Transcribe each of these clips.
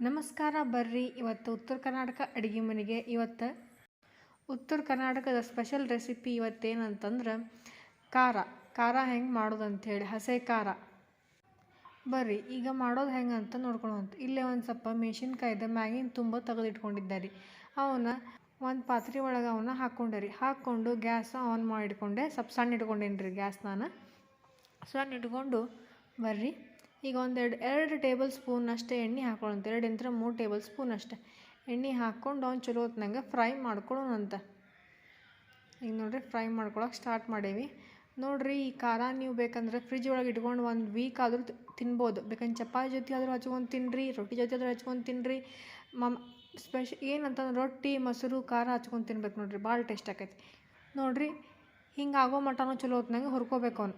ನಮಸ್ಕಾರ ಬರ್ರಿ. ಇವತ್ತು ಉತ್ತರ ಕರ್ನಾಟಕ ಅಡುಗೆ ಮನೆಗೆ ಇವತ್ತು ಉತ್ತರ ಕರ್ನಾಟಕದ ಸ್ಪೆಷಲ್ ರೆಸಿಪಿ ಇವತ್ತೇನಂತಂದ್ರೆ ಖಾರ. ಖಾರ ಹೆಂಗೆ ಮಾಡೋದು ಅಂಥೇಳಿ ಹಸೆ ಖಾರ. ಬರ್ರಿ, ಈಗ ಮಾಡೋದು ಹೆಂಗೆ ಅಂತ ನೋಡ್ಕೊಳ್ಳೋಂತ ಇಲ್ಲೇ ಒಂದು ಸ್ವಲ್ಪ ಮೆಣಸಿನ್ಕಾಯ್ದ ಮ್ಯಾಗಿನ ತುಂಬ ತೆಗೆದಿಟ್ಕೊಂಡಿದ್ದಾರೆ. ರೀ ಅವನ್ನ ಒಂದು ಪಾತ್ರೆ ಒಳಗೆ ಅವನ್ನ ಹಾಕ್ಕೊಂಡೆ ರೀ ಹಾಕ್ಕೊಂಡು ಗ್ಯಾಸ್ ಆನ್ ಮಾಡಿಟ್ಕೊಂಡೆ. ಸ್ವಲ್ಪ ಸಣ್ಣ ಇಟ್ಕೊಂಡೇನಿ ರೀ ಗ್ಯಾಸ್ ನಾನು ಸಣ್ಣ ಇಟ್ಕೊಂಡು ಬರ್ರಿ. ಈಗ ಒಂದೆರಡು, ಎರಡು ಟೇಬಲ್ ಸ್ಪೂನ್ ಅಷ್ಟೇ ಎಣ್ಣೆ ಹಾಕ್ಕೊಳಂತೆ ಎರಡು ಎಂತ್ರ ಮೂರು ಟೇಬಲ್ ಸ್ಪೂನ್ ಅಷ್ಟೇ. ಎಣ್ಣೆ ಹಾಕ್ಕೊಂಡು ಅವ್ನು ಚಲೋ ಹೊತ್ನಂಗೆ ಫ್ರೈ ಮಾಡ್ಕೊಳ್ಳೋಣಂತ. ಈಗ ನೋಡಿರಿ ಫ್ರೈ ಮಾಡ್ಕೊಳಕ್ಕೆ ಸ್ಟಾರ್ಟ್ ಮಾಡೇವಿ. ನೋಡಿರಿ ಈ ಖಾರ ನೀವು ಬೇಕಂದ್ರೆ ಫ್ರಿಜ್ ಒಳಗೆ ಇಟ್ಕೊಂಡು ಒಂದು ವೀಕ್ ಆದರೂ ತಿನ್ಬೋದು. ಬೇಕಂದ್ರೆ ಚಪಾತಿ ಜೊತೆ ಆದರೂ ಹಚ್ಕೊಂಡು ತಿನ್ನಿರಿ ರೊಟ್ಟಿ ಜೊತೆ ಆದರೂ ಹಚ್ಕೊಂಡು ತಿನ್ನಿರಿ ಮಮ್ ಸ್ಪೆಷ ಏನಂತಂದ್ರೆ ರೊಟ್ಟಿ, ಮೊಸರು, ಖಾರ ಹಚ್ಕೊಂಡು ತಿನ್ಬೇಕು ನೋಡಿರಿ. ಭಾಳ ಟೇಸ್ಟ್ ಆಕೈತಿ. ನೋಡಿರಿ ಹಿಂಗೆ ಆಗೋ ಮಟನೂ ಚಲೋ ಹೊತ್ನಂಗೆ ಹುರ್ಕೋಬೇಕು ಅವನು.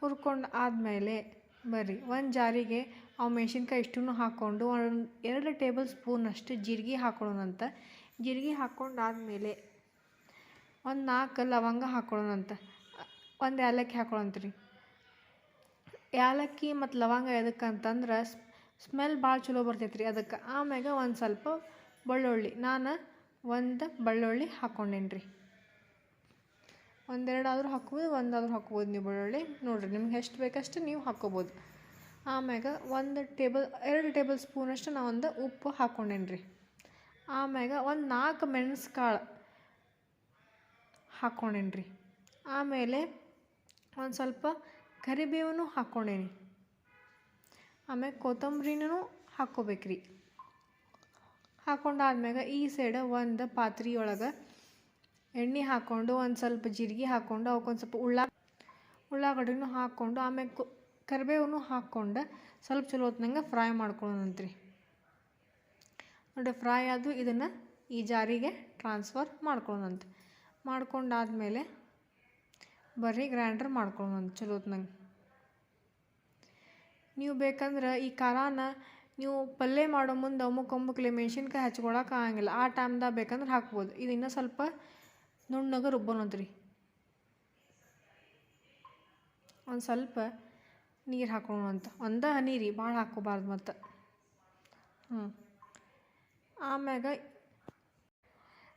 ಹುರ್ಕೊಂಡು ಆದಮೇಲೆ ಬರ್ರಿ. ಒಂದು ಜಾರಿಗೆ ಅವು ಮೆಣಸಿನ್ಕಾಯಿ ಇಷ್ಟನ್ನು ಹಾಕ್ಕೊಂಡು ಒಂದು ಎರಡು ಟೇಬಲ್ ಸ್ಪೂನ್ ಅಷ್ಟು ಜೀರಿಗೆ ಹಾಕೊಳ್ಳೋಣಂತ ಜೀರಿಗೆ ಹಾಕ್ಕೊಂಡಾದ್ಮೇಲೆ ಒಂದು ನಾಲ್ಕು ಲವಂಗ ಹಾಕೊಳ್ಳೋಣಂತ ಒಂದು ಏಲಕ್ಕಿ ಹಾಕೊಳ್ಳೋಂತ ರೀ ಏಲಕ್ಕಿ ಮತ್ತು ಲವಂಗ ಎದಕ್ಕಂತಂದ್ರೆ ಸ್ಮೆಲ್ ಭಾಳ ಚಲೋ ಬರ್ತೈತೆ ರೀ ಅದಕ್ಕೆ. ಆಮ್ಯಾಗ ಒಂದು ಸ್ವಲ್ಪ ಬೆಳ್ಳುಳ್ಳಿ. ನಾನು ಒಂದು ಬೆಳ್ಳುಳ್ಳಿ ಹಾಕ್ಕೊಂಡೇನಿ ರೀ ಒಂದೆರಡಾದರೂ ಹಾಕ್ಬೋದು, ಒಂದಾದರೂ ಹಾಕ್ಬೋದು ನೀವು ಬೆಳ್ಳುಳ್ಳಿ. ನೋಡಿರಿ, ನಿಮ್ಗೆ ಎಷ್ಟು ಬೇಕಷ್ಟು ನೀವು ಹಾಕ್ಕೋಬೋದು. ಆಮ್ಯಾಗ ಒಂದು ಟೇಬಲ್, ಎರಡು ಟೇಬಲ್ ಸ್ಪೂನಷ್ಟು ನಾ ಒಂದು ಉಪ್ಪು ಹಾಕ್ಕೊಂಡೇನಿ ರೀ ಆಮ್ಯಾಗ ಒಂದು ನಾಲ್ಕು ಮೆಣಸು ಕಾಳು ಹಾಕ್ಕೊಂಡೇನಿ ರೀ ಆಮೇಲೆ ಒಂದು ಸ್ವಲ್ಪ ಕರಿಬೇವನ್ನು ಹಾಕ್ಕೊಂಡೇನಿ. ಆಮೇಲೆ ಕೊತ್ತಂಬರಿನೂ ಹಾಕ್ಕೋಬೇಕು ರೀ ಹಾಕ್ಕೊಂಡಾದ್ಮ್ಯಾಗ ಈ ಸೈಡ್ ಒಂದು ಪಾತ್ರೆ ಒಳಗೆ ಎಣ್ಣೆ ಹಾಕ್ಕೊಂಡು ಒಂದು ಸ್ವಲ್ಪ ಜೀರಿಗೆ ಹಾಕ್ಕೊಂಡು ಅವಕ್ಕೊಂದು ಸ್ವಲ್ಪ ಉಳ್ಳಾ, ಉಳ್ಳಾಗಡ್ಡಿನೂ ಹಾಕ್ಕೊಂಡು ಆಮೇಲೆ ಕು ಹಾಕ್ಕೊಂಡು ಸ್ವಲ್ಪ ಚಲೋ ಹೊತ್ನಂಗೆ ಫ್ರೈ ಮಾಡ್ಕೊಳ್ಳೋಣಂತ್ರಿ ನೋಡಿ ಫ್ರೈ ಆದು ಇದನ್ನು ಈ ಜಾರಿಗೆ ಟ್ರಾನ್ಸ್ಫರ್ ಮಾಡ್ಕೊಳ್ಳೋಣಂತ ಮಾಡ್ಕೊಂಡಾದ್ಮೇಲೆ ಬರ್ರಿ ಗ್ರೈಂಡರ್ ಮಾಡ್ಕೊಳ್ಳೋಣಂತ ಚಲೋ ಹೊತ್ನಂಗೆ. ನೀವು ಬೇಕಂದ್ರೆ ಈ ಖಾರಾನ ನೀವು ಪಲ್ಯ ಮಾಡೋ ಮುಂದೆ ಅಮುಕ್ ಮೆಣಸಿನ್ಕಾಯಿ ಹಚ್ಕೊಳಕ್ಕೆ ಆಗಂಗಿಲ್ಲ. ಆ ಟೈಮ್ದಾಗ ಬೇಕಂದ್ರೆ ಹಾಕ್ಬೋದು. ಇದು ಇನ್ನೂ ಸ್ವಲ್ಪ ನುಣ್ಣಗೆ ರುಬ್ಬನೋದ್ರಿ ಒಂದು ಸ್ವಲ್ಪ ನೀರು ಹಾಕೋಣ ಅಂತ. ಒಂದು ಹನಿ ರೀ, ಭಾಳ ಹಾಕೋಬಾರ್ದು ಮತ್ತು. ಹ್ಞೂ ಆಮ್ಯಾಗ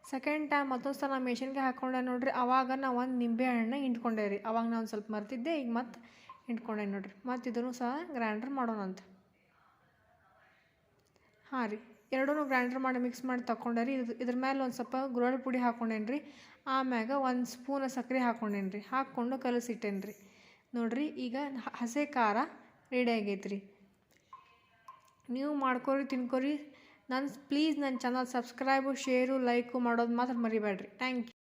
ಸೆಕೆಂಡ್ ಟೈಮ್ ಮತ್ತೊಂದು ಸಲ ಮೆಷಿನ್ಗೆ ಹಾಕೊಂಡೆ ನೋಡ್ರಿ, ಅವಾಗ ನಾ ಒಂದು ನಿಂಬೆ ಹಣ್ಣು ಹಿಂಡ್ಕೊಂಡೆ ರೀ. ಅವಾಗ ನಾನು ಸ್ವಲ್ಪ ಮರ್ತಿದ್ದೆ, ಈಗ ಮತ್ತೆ ಹಿಂಡ್ಕೊಂಡೆ ನೋಡ್ರಿ. ಮತ್ತು ಇದನ್ನು ಸಹ ಗ್ರೈಂಡರ್ ಮಾಡೋಣಂತ ಹಾಂ ರೀ. ಎರಡೂ ಗ್ರೈಂಡರ್ ಮಾಡಿ ಮಿಕ್ಸ್ ಮಾಡಿ ತಗೊಂಡೆ ರೀ ಇದು, ಇದ್ರ ಮೇಲೆ ಒಂದು ಸ್ವಲ್ಪ ಗುರಳ್ ಪುಡಿ ಹಾಕ್ಕೊಂಡೇನಿ ರೀ ಆಮ್ಯಾಗ ಒಂದು ಸ್ಪೂನ್ ಸಕ್ಕರೆ ಹಾಕ್ಕೊಂಡೇನಿ ರೀ ಹಾಕ್ಕೊಂಡು ಕಲಸಿಟ್ಟೇನ್ರಿ. ನೋಡಿರಿ, ಈಗ ಹಸೆ ಖಾರ ರೆಡಿ ಆಗೈತೆ ರೀ ನೀವು ಮಾಡ್ಕೊರಿ, ತಿನ್ಕೊರಿ. ನನ್ನ ಪ್ಲೀಸ್ ನನ್ನ ಚಾನಲ್ ಸಬ್ಸ್ಕ್ರೈಬು ಶೇರು ಲೈಕು ಮಾಡೋದು ಮಾತ್ರ ಮರಿಬೇಡ್ರಿ ಥ್ಯಾಂಕ್ ಯು